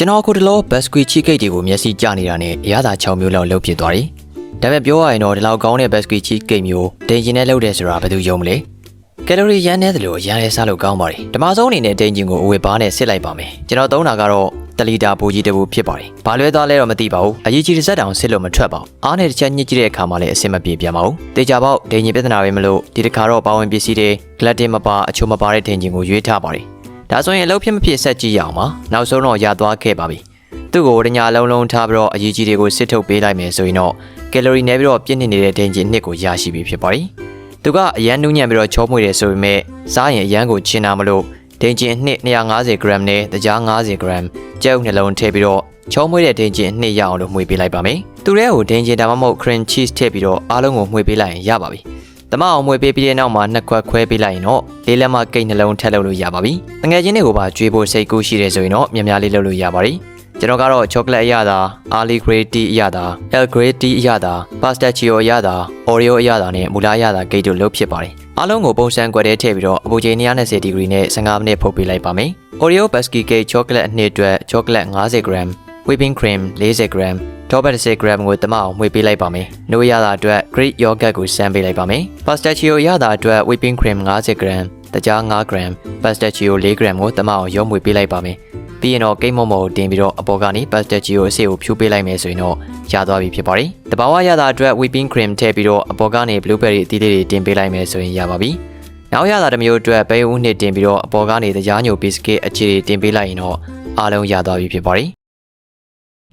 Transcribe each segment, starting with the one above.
ကျွန်တော်အခုတလောဘတ်စကွီချီကိတ်တွေကိုမျက်စိကျနေတာနဲ့အရသာ6မျိုးလောက်လှုပ်ဖြစ်သွားတယ်။ဒါပေမဲ့ပြောရရင်တော့ဒီလောက်ကောင်းတဲ့ဘတ်စကွီချီကိတ်မျိုးဒိန်ဂျင်နဲ့လှုပ်တယ်ဆိုတာဘယ်သူယုံမလဲ။ကယ်လိုရီရမ်းနေတယ်လို့ရမ်းရဲစားလို့ကောင်းပါတယ်။ဓမ္မဆုံးအနေနဲ့ဒိန်ဂျင်ကိုအဝေဘားနဲ့စစ်လိုက်ပါမယ်။ကျွန်တော်သုံးတာကတော့တလီတာဘူကြီးတစ်ဘူးဖြစ်ပါတယ်။ဘာလွဲသွားလဲတော့မသိပါဘူး။အရေးကြီးတစ်စက်တောင်စစ်လို့မထွက်ပါဘူး။အားနဲ့တစ်ချက်ညှစ်ကြည့်တဲ့အခါမှလည်းအဆင်မပြေပြန်ပါဘူး။တေချာပေါက်ဒိန်ဂျင်ပြဿနာပဲမလို့ဒီတစ်ခါတော့ပါဝင်ပစ္စည်းတွေဂလက်တင်မပါအချိုမပါတဲ့ဒိန်ဂျင်ကိုရွေးထားပါတယ်။ ဒါဆိုရင်အလုပ်ဖြစ်မဖြစ်ဆက်ကြည့်ရအောင်ပါ။နောက်ဆုံးတော့ရသွားခဲ့ပါပြီ။သူ့ကိုတညာလုံးလုံးထားပြီးတော့အရေးကြီးတွေကိုစစ်ထုတ်ပေးလိုက်မယ်ဆိုရင်တော့ကယ်လိုရီနဲ့ပြီးတော့ပြည့်နေနေတဲ့ဒိန်ဂျင်နှစ်ကိုရရှိပြီဖြစ်ပါတယ်။သူကအရန်နူးညံ့ပြီးတော့ချောမွေတယ်ဆိုပေမဲ့စားရင်အရန်ကိုချင်တာမလို့ဒိန်ဂျင်နှစ်250 gram နဲ့တကြား50 gram ကျုပ်နှလုံးထည့်ပြီးတော့ချောမွေတဲ့ဒိန်ဂျင်နှစ်ရအောင်လို့မှွေပေးလိုက်ပါမယ်။သူရဲ့ကိုဒိန်ဂျင်ဒါမှမဟုတ် cream cheese ထည့်ပြီးတော့အားလုံးကိုမှွေပေးလိုက်ရင်ရပါပြီ။ တမအောင်မွေပေးပြီးတဲ့နောက်မှာနှစ်ခွက်ခွဲပေးလိုက်ရင်တော့လေးလက်မကိတ်နှလုံးထည့်လို့လို့ရပါပြီ။ငွေချင်းတွေကိုပါကျွေးဖို့စိတ်ကူးရှိတယ်ဆိုရင်တော့များများလေးလုပ်လို့ရပါပြီ။ကျွန်တော်ကတော့ chocolate အရသာ early grade tea အရသာ el grade tea အရသာ pistachio အရသာ oreo အရသာနဲ့မူလာအရသာဂိတ်တို့လုပ်ဖြစ်ပါတယ်အားလုံးကိုပုံစံကွက်ထဲထည့်ပြီးတော့အပူချိန်290ဒီဂရီနဲ့15မိနစ်ဖုတ်ပေးလိုက်ပါမယ် oreo biscuit cake chocolate အနှစ်အတွက် chocolate 50 gram whipping cream 40 gram ထောပတ်10 gram ကိုတမအောင်မှွေပေးလိုက်ပါမယ်။နိုးရတာအတွက် Greek yogurt ကိုစမ်းပေးလိုက်ပါမယ်။ pistachio ရတာအတွက် whipping cream 50 gram တကြား5 gram pistachio 4 gram ကိုတမအောင်ရောမှွေပေးလိုက်ပါမယ်။ပြီးရင်တော့ကိတ်မုံမော်ကိုတင်ပြီးတော့အပေါ်ကနေ pistachio အစ်ကိုဖြူပေးလိုက်မယ်ဆိုရင်တော့ရသွားပြီဖြစ်ပါတယ်။တဘာဝရတာအတွက် whipping cream ထည့်ပြီးတော့အပေါ်ကနေ blueberry အသီးလေးတွေတင်ပေးလိုက်မယ်ဆိုရင်ရပါပြီ။နောက်ရတာတစ်မျိုးအတွက်ဘဲဦးနှစ်တင်ပြီးတော့အပေါ်ကနေတရားညို biscuit အခြေတွေတင်ပေးလိုက်ရင်တော့အားလုံးရသွားပြီဖြစ်ပါတယ်။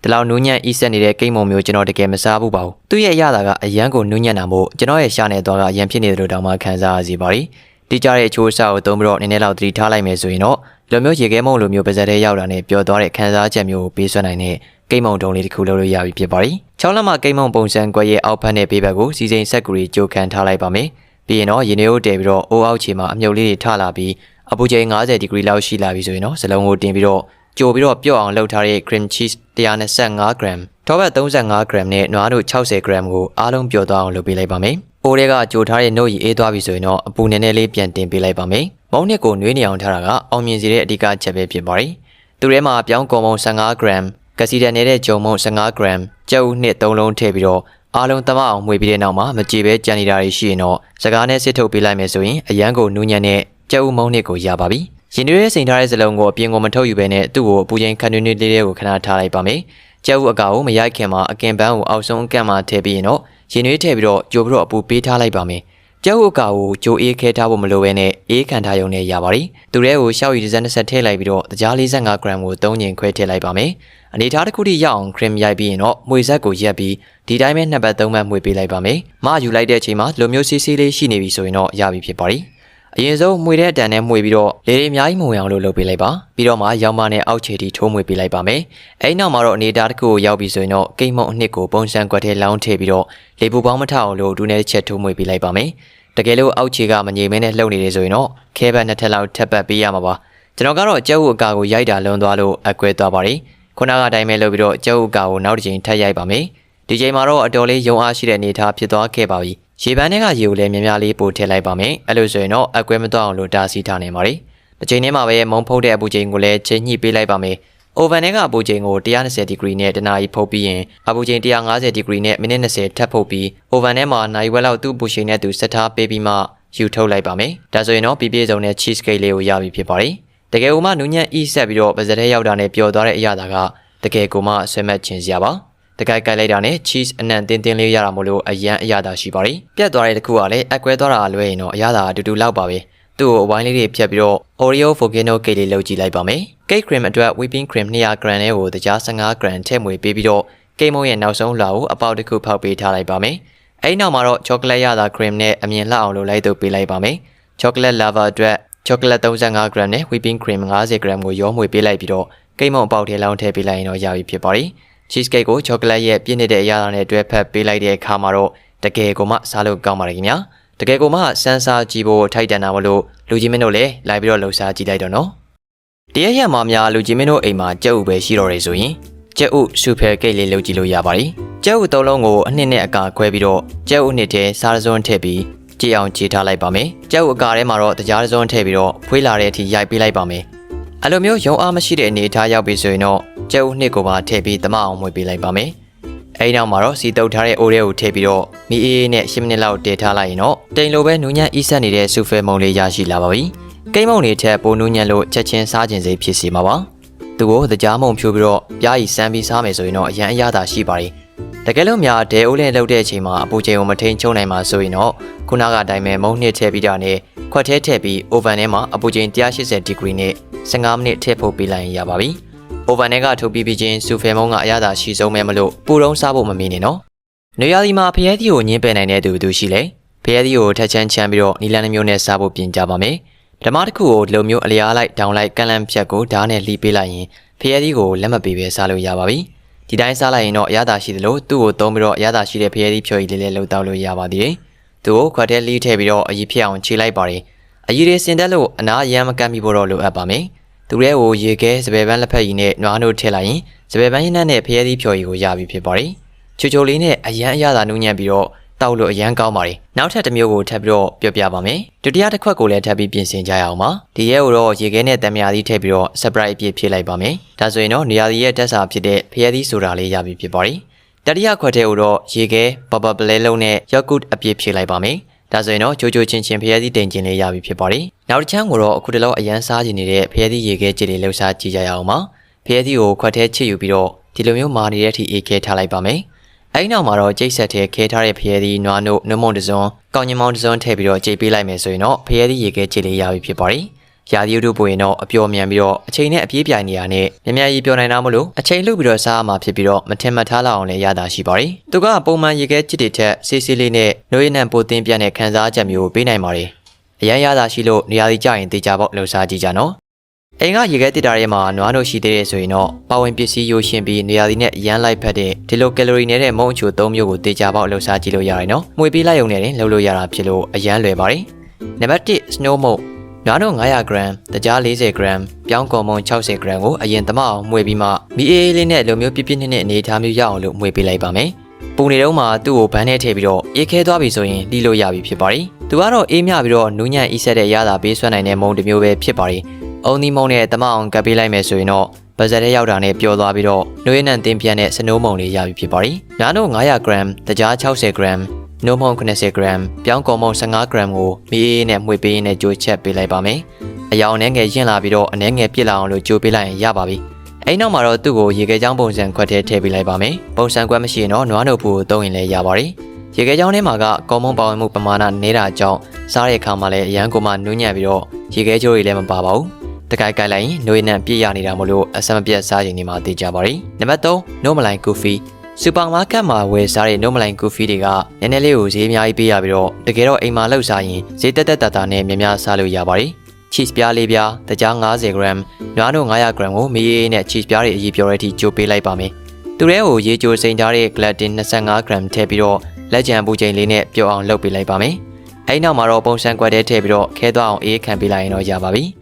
ဒီလောက်နူးညံ့ဤဆက်နေတဲ့ကိတ်မုံမျိုးကျွန်တော်တကယ်မစားဘူးပါဘူး။သူ့ရဲ့ရတာကအရန်ကိုနူးညံ့တာမို့ကျွန်တော်ရဲ့ရှာနေသွားကအရန်ဖြစ်နေတယ်လို့တောင်မှခံစားရစီပါရီ။တိကျတဲ့အချိုးအစားကိုသုံးပြီးတော့နည်းနည်းလောက်သတိထားလိုက်မယ်ဆိုရင်တော့လိုမျိုးရေခဲမုံလိုမျိုးပါဇက်ထဲရောက်တာနဲ့ပျော်သွားတဲ့ခံစားချက်မျိုးကိုပေးစွမ်းနိုင်တဲ့ကိတ်မုံတုံးလေးတစ်ခုလုပ်လို့ရပြီဖြစ်ပါရီ။6လက်မကိတ်မုံပုံစံကွက်ရဲ့အောက်ဖက်နဲ့ပေးဘက်ကိုစီစိန်ဆက်ကူရီကြိုခံထားလိုက်ပါမယ်။ပြီးရင်တော့ရေနွေးကိုတည်ပြီးတော့အိုးအောက်ခြေမှာအမြုပ်လေးတွေထလာပြီးအပူချိန်90ဒီဂရီလောက်ရှိလာပြီဆိုရင်တော့ဇလုံးကိုတင်ပြီးတော့ ကြိုပြီးတော့ပြုတ်အောင်လှုပ်ထားတဲ့ cream cheese 125 gram ထောပတ်35 gram နဲ့နွားတို့60 gram ကိုအားလုံးပျော်သွားအောင်လုပ်ပေးလိုက်ပါမယ်။အိုးတွေကကြိုထားတဲ့နှုတ်ရည်အေးသွားပြီဆိုရင်တော့အပူနည်းနည်းလေးပြန်တင်ပေးလိုက်ပါမယ်။မုံနှစ်ကိုနွေးနေအောင်ထားတာကအောင်မြင်စေတဲ့အဓိကချက်ပဲဖြစ်ပါတယ်။သူထဲမှာပြောင်းကုန်မုံ15 gram ကစီတန်နေတဲ့ဂျုံမုံ15 gram ကြက်ဥနှစ်3လုံးထည့်ပြီးတော့အားလုံးသမအောင်မှွေပြီးတဲ့နောက်မှာမကြည်ပဲကြံနေတာတွေရှိရင်တော့စကားနဲ့စစ်ထုတ်ပေးလိုက်မယ်ဆိုရင်အရန်ကိုနူးညံ့တဲ့ကြက်ဥမုံနှစ်ကိုရပါပြီ။ ရင်တွေးစိန်ထားတဲ့စလုံးကိုအပြင်ကိုမထုတ်ယူဘဲနဲ့သူ့ကိုအပူချိန်ခန့်တွင်းလေးလေးကိုခဏထားလိုက်ပါမယ်။ကြက်ဥအကာကိုမရိုက်ခင်မှာအကင်ပန်းကိုအောက်ဆုံးအကန့်မှာထည့်ပြီးရင်တော့ရင်တွေးထည့်ပြီးတော့ကြိုပြီးတော့အပူပေးထားလိုက်ပါမယ်။ကြက်ဥအကာကိုကြိုအေးခဲထားဖို့မလိုဘဲနဲ့အေးခံထားရုံနဲ့ရပါတယ်။သူထဲကိုရှောက်ရည်တစ်စက်တစ်ဆက်ထည့်လိုက်ပြီးတော့တကြား45 gram ကို3ညင်ခွဲထည့်လိုက်ပါမယ်။အနေထားတစ်ခုထိရအောင် cream ရိုက်ပြီးရင်တော့မွေဆက်ကိုရက်ပြီးဒီတိုင်းပဲနှစ်ပတ်သုံးပတ်မှွေပေးလိုက်ပါမယ်။မယူလိုက်တဲ့အချိန်မှာလိုမျိုးစီးစီးလေးရှိနေပြီဆိုရင်တော့ရပြီဖြစ်ပါတယ်။ အရင်ဆုံးမှွေတဲ့အတန်နဲ့မှွေပြီးတော့လေတွေအများကြီးမဝင်အောင်လို့လုပ်ပေးလိုက်ပါပြီးတော့မှရောင်မနဲ့အောက်ခြေထိထိုးမှွေပေးလိုက်ပါမယ်အဲ့နောက်မှာတော့အနေသားတစ်ခုကိုရောက်ပြီဆိုရင်တော့ကိတ်မုံအနှစ်ကိုပုံစံကွက်ထဲလောင်းထည့်ပြီးတော့လေပူပေါင်းမထအောင်လို့ဒူးနဲ့ချက်ထိုးမှွေပေးလိုက်ပါမယ်တကယ်လို့အောက်ခြေကမငြိမ်မဲနဲ့လှုပ်နေတယ်ဆိုရင်တော့ခဲဘက်နှစ်ထပ်လောက်ထပ်ပတ်ပေးရမှာပါကျွန်တော်ကတော့ကျဲဥအကာကိုရိုက်တာလွန်သွားလို့အကွဲသွားပါတယ်ခုနကအတိုင်းပဲလုပ်ပြီးတော့ကျဲဥအကာကိုနောက်တစ်ချိန်ထပ်ရိုက်ပါမယ်ဒီချိန်မှာတော့အတော်လေးယုံအားရှိတဲ့အနေအထားဖြစ်သွားခဲ့ပါပြီ ရေပန်းထဲကရေကိုလည်းများများလေးပို့ထည့်လိုက်ပါမယ်အဲ့လိုဆိုရင်တော့အကွဲမသွားအောင်လို့တားဆီးထားနေပါတယ်တစ်ချိန်ထဲမှာပဲမုံဖုတ်တဲ့အပူချိန်ကိုလည်းချိန်ညှိပေးလိုက်ပါမယ်အိုဗန်ထဲကအပူချိန်ကို120ဒီဂရီနဲ့တနာရီဖုတ်ပြီးရင်အပူချိန်150ဒီဂရီနဲ့မိနစ်20ထပ်ဖုတ်ပြီးအိုဗန်ထဲမှာနိုင်ဝက်လောက်သူ့ပူချိန်နဲ့သူဆက်ထားပေးပြီးမှယူထုတ်လိုက်ပါမယ်ဒါဆိုရင်တော့ပြည့်ပြည့်စုံတဲ့ cheese cake လေးကိုရပြီဖြစ်ပါတယ်တကယ်ကိုမှနူးညံ့ဤဆက်ပြီးတော့ပါဇက်ထဲရောက်တာနဲ့ပျော်သွားတဲ့အရာသာကတကယ်ကိုမှဆွဲမက်ချင်စရာပါ တကိုက်ကိုက်လိုက်တာနဲ့ cheese အနံ့တင်းတင်းလေးရတာမို့လို့အရန်အရသာရှိပါတယ်။ပြတ်သွားတဲ့တစ်ခုကလည်းအကွဲသွားတာလွဲရင်တော့အရသာအတူတူလောက်ပါပဲ။သူ့ကိုအဝိုင်းလေးတွေဖြတ်ပြီးတော့ Oreo Volcano Cake လေးလုပ်ကြည့်လိုက်ပါမယ်။ Cake cream အတွက် whipping cream 200 gram နဲ့ကိုတကြား15 gram ထည့်မွေပေးပြီးတော့ကိတ်မုံရဲ့နောက်ဆုံးလွှာကိုအပေါက်တစ်ခုဖောက်ပေးထားလိုက်ပါမယ်။အဲဒီနောက်မှာတော့ chocolate ရတာ cream နဲ့အမြင်လှအောင်လုပ်လိုက်တော့ပေးလိုက်ပါမယ်။ chocolate lava အတွက် chocolate 35 gram နဲ့ whipping cream 50 gram ကိုရောမွေပေးလိုက်ပြီးတော့ကိတ်မုံအပေါက်ထဲလောင်းထည့်ပေးလိုက်ရင်တော့ရပြီဖြစ်ပါတယ်။ cheesecake ကို chocolate ရဲ့ပြည့်နေတဲ့အရာနဲ့တွဲဖက်ပေးလိုက်တဲ့အခါမှာတော့တကယ်ကိုမှစားလို့ကောင်းပါတယ်ခင်ဗျာတကယ်ကိုမှစမ်းစားကြည့်ဖို့ထိုက်တန်တာမလို့လူကြီးမင်းတို့လည်းလိုက်ပြီးတော့လှူစားကြည့်လိုက်တော့နော်တရက်ရက်မှာများလူကြီးမင်းတို့အိမ်မှာကြက်ဥပဲရှိတော့တယ်ဆိုရင်ကြက်ဥစူဖယ်ကိတ်လေးလုပ်ကြည့်လို့ရပါတယ်ကြက်ဥသုံးလုံးကိုအနှစ်နဲ့အကာခွဲပြီးတော့ကြက်ဥနှစ်ထဲစားစွန်းထည့်ပြီးကြည့်အောင်ကြည့်ထားလိုက်ပါမယ်ကြက်ဥအကာထဲမှာတော့တရားစွန်းထည့်ပြီးတော့ဖွေးလာတဲ့အထိရိုက်ပေးလိုက်ပါမယ် အဲ့လိုမျိုးရုံအားမရှိတဲ့အနေအထားရောက်ပြီဆိုရင်တော့ကျဲဦးနှစ်ကိုပါထည့်ပြီးတမအောင်မွေပေးလိုက်ပါမယ်အဲဒီနောက်မှာတော့စီတုပ်ထားတဲ့အိုရဲကိုထည့်ပြီးတော့မီအေးအေးနဲ့10မိနစ်လောက်တည်ထားလိုက်ရင်တော့တိမ်လိုပဲနူးညံ့အီးဆက်နေတဲ့ဆူဖဲမုံလေးရရှိလာပါပြီကိမ့်မုံတွေထက်ပိုနူးညံ့လို့ချက်ချင်းစားခြင်းစိဖြစ်စီမှာပါသူကိုတကြားမုံဖြိုးပြီးတော့ပြားရီစမ်းပြီးစားမယ်ဆိုရင်တော့အရန်အရသာရှိပါ रे တကယ်လို့များဒဲအိုးလေးလှုပ်တဲ့အချိန်မှာအပူချိန်ကိုမထိန်ချုံနိုင်မှာဆိုရင်တော့ခုနကအတိုင်းပဲမုံနှစ်ထည့်ပြီးတာနဲ့ခွက်ထဲထည့်ပြီး oven ထဲမှာအပူချိန်180 degree နဲ့ 15မိနစ်ထည့်ဖို့ပေးလိုက်ရင်ရပါပြီ။ oven ထဲကထုတ်ပြီးပြီးချင်းစူဖယ်မုံကအရသာရှိဆုံးပဲမလို့ပူတုံးစားဖို့မမီနေနော်။နေရာဒီမှာဖျဲသီးကိုညင်းပယ်နိုင်တဲ့သူဘယ်သူရှိလဲ။ဖျဲသီးကိုထက်ချမ်းချမ်းပြီးတော့နီလန်နှမျိုးနဲ့စားဖို့ပြင်ကြပါမယ်။ဓမ္မတစ်ခုကိုဒီလိုမျိုးအလျားလိုက်ဒေါင်လိုက်ကန့်လန့်ဖြတ်ကိုဓာတ်နဲ့လှီးပေးလိုက်ရင်ဖျဲသီးကိုလက်မပေးပဲစားလို့ရပါပြီ။ဒီတိုင်းစားလိုက်ရင်တော့အရသာရှိသလိုသူ့ကိုသုံးပြီးတော့အရသာရှိတဲ့ဖျဲသီးဖြော်ရည်လေးလေးလှုပ်တောက်လို့ရပါသေးတယ်။သူ့ကိုခွက်ထဲလှီးထည့်ပြီးတော့အကြီးဖြစ်အောင်ခြေလိုက်ပါတယ်။ အကြီးတွေစင်တက်လို့အနာရမ်းမကန့်မိဖို့တော့လိုအပ်ပါမယ်။သူရဲကိုရေခဲစပယ်ပန်းလက်ဖက်ရည်နဲ့နွားနို့ထည့်လိုက်ရင်စပယ်ပန်းရင်းနှံ့နဲ့ဖျဲသီးဖြော်ရည်ကိုရပြီဖြစ်ပါတယ်။ချိုချိုလေးနဲ့အရန်အရသာနူးညံ့ပြီးတော့တောက်လို့အရန်ကောင်းပါတယ်။နောက်ထပ်တစ်မျိုးကိုထပ်ပြီးတော့ပြောပြပါမယ်။ဒုတိယတစ်ခွက်ကိုလည်းထပ်ပြီးပြင်ဆင်ကြရအောင်ပါ။ဒီရဲကိုတော့ရေခဲနဲ့တံမြာသီးထည့်ပြီးတော့ surprise အပြည့်ဖြည့်လိုက်ပါမယ်။ဒါဆိုရင်တော့နေရာသီးရဲ့တက်စာဖြစ်တဲ့ဖျဲသီးဆိုတာလေးရပြီဖြစ်ပါတယ်။တတိယခွက်ထဲကိုတော့ရေခဲပပပလဲလုံးနဲ့ yogurt အပြည့်ဖြည့်လိုက်ပါမယ်။ ဒါဆိုရင်တော့ချိုချိုချင်းချင်းဖျဲသီးတင်ချင်းလေးရပြီဖြစ်ပါတယ်။နောက်တစ်ချမ်းကိုတော့အခုတလောအရန်စားချင်နေတဲ့ဖျဲသီးရေခဲကြည်လေးလှူစားကြည့်ကြရအောင်ပါ။ဖျဲသီးကိုခွက်ထဲချစ်ယူပြီးတော့ဒီလိုမျိုးမာနေတဲ့အထိအေးခဲထားလိုက်ပါမယ်။အဲဒီနောက်မှာတော့ကြိတ်ဆက်ထဲခဲထားတဲ့ဖျဲသီးနွားနို့နှမုံတစုံကောင်းညင်မောင်တစုံထည့်ပြီးတော့ကြိတ်ပေးလိုက်မယ်ဆိုရင်တော့ဖျဲသီးရေခဲကြည်လေးရပြီဖြစ်ပါတယ်။ ရာသီဥတုပူရင်တော့အပျော်မြန်ပြီးတော့အချိန်နဲ့အပြေးပြိုင်နေရနဲ့မြမြကြီးပျော်နိုင်တာမလို့အချိန်လှုပ်ပြီးတော့စားရမှာဖြစ်ပြီးတော့မထင်မှတ်ထားလောက်အောင်လည်းရတာရှိပါတယ်။သူကပုံမှန်ရေခဲချစ်တွေထက်ဆေးဆေးလေးနဲ့နှိုးရည်နှံပိုသင်းပြတဲ့ခံစားချက်မျိုးပေးနိုင်ပါတယ်။အရန်ရတာရှိလို့နေရာကြီးကြရင်တေချာပေါက်လှူစားကြည့်ကြနော်။အိမ်ကရေခဲတစ်တာထဲမှာနွားတို့ရှိသေးတယ်ဆိုရင်တော့ပါဝင်ပစ္စည်းရိုးရှင်ပြီးနေရာဒီနဲ့ရမ်းလိုက်ဖက်တဲ့ဒီလိုကယ်လိုရီနဲ့တဲ့မုံအချို၃မျိုးကိုတေချာပေါက်လှူစားကြည့်လို့ရတယ်နော်။မှွေပေးလိုက်ုံနဲ့တင်လှုပ်လို့ရတာဖြစ်လို့အရန်လွယ်ပါတယ်။နံပါတ်1 snow mode နွားတို့900 gram တကြား40 gram ပြောင်းကုန်မုံ60 gram ကိုအရင်သမအောင်မှွေပြီးမှမီအေးအေးလေးနဲ့လိုမျိုးပြပြနှစ်နှစ်အနေထားမျိုးရအောင်လို့မှွေပေးလိုက်ပါမယ်။ပူနေတော့မှသူ့ကိုဘန်းထဲထည့်ပြီးတော့အေးခဲသွားပြီဆိုရင်လှီလို့ရပြီဖြစ်ပါတယ်။သူကတော့အေးမြပြီးတော့နူးညံ့အီးဆက်တဲ့ရတာပေးဆွဲနိုင်တဲ့မုံတစ်မျိုးပဲဖြစ်ပါတယ်။အုံဒီမုံနဲ့သမအောင်ကပ်ပေးလိုက်မယ်ဆိုရင်တော့ဘဇက်ထဲရောက်တာနဲ့ပျော်သွားပြီးတော့နှွေးနှံတင်းပြန်တဲ့စနိုးမုံလေးရပြီဖြစ်ပါတယ်။ညာတို့900 gram တကြား60 gram နိုးမုံ80 gram ပြောင်းကုန်မုံ15 gram ကိုမီးအေးနဲ့မှွေပေးရင်းနဲ့ကြိုးချက်ပေးလိုက်ပါမယ်။အယောင်နဲ့ငယ်ရင်လာပြီးတော့အနှဲငယ်ပြစ်လာအောင်လို့ကြိုးပေးလိုက်ရင်ရပါပြီ။အဲ့နောက်မှာတော့သူ့ကိုရေခဲချောင်းပုံစံခွက်ထဲထည့်ပေးလိုက်ပါမယ်။ပုံစံခွက်မရှိရင်တော့နွားနို့ဖူကိုသုံးရင်လည်းရပါတယ်။ရေခဲချောင်းထဲမှာကကော်မုံပါဝင်မှုပမာဏနေတာကြောင့်စားတဲ့အခါမှာလည်းအရန်ကိုမှနူးညံ့ပြီးတော့ရေခဲချိုးတွေလည်းမပါပါဘူး။တကိုက်ကိုက်လိုက်ရင်နှွေးနှံပြည့်ရနေတာမလို့အဆက်မပြတ်စားရင်ဒီမှာသိကြပါရီ။နံပါတ်3နိုမလိုင်ကူဖီ စူပါမားကတ်မှာဝယ်စားတဲ့နိုမလိုင်ကူဖီတွေကနည်းနည်းလေးကိုဈေးအများကြီးပေးရပြီးတော့တကယ်တော့အိမ်မှာလောက်စားရင်ဈေးတက်တက်တာတာနဲ့များများစားလို့ရပါတယ် cheese ပြားလေးပြားတကြား90 gram နွားတို့900 gram ကိုမီးအေးနဲ့ cheese ပြားတွေအရေးပြောတဲ့အထိကြိုပေးလိုက်ပါမယ်။သူရဲကိုရေကြိုစိန်ထားတဲ့ gelatin 25 gram ထည့်ပြီးတော့လက်ကျန်ပူချိန်လေးနဲ့ပျော်အောင်လုပ်ပေးလိုက်ပါမယ်။အဲဒီနောက်မှာတော့ပုံစံကွက်ထဲထည့်ပြီးတော့ခဲသွားအောင်အေးခံပေးလိုက်ရင်တော့ရပါပြီ။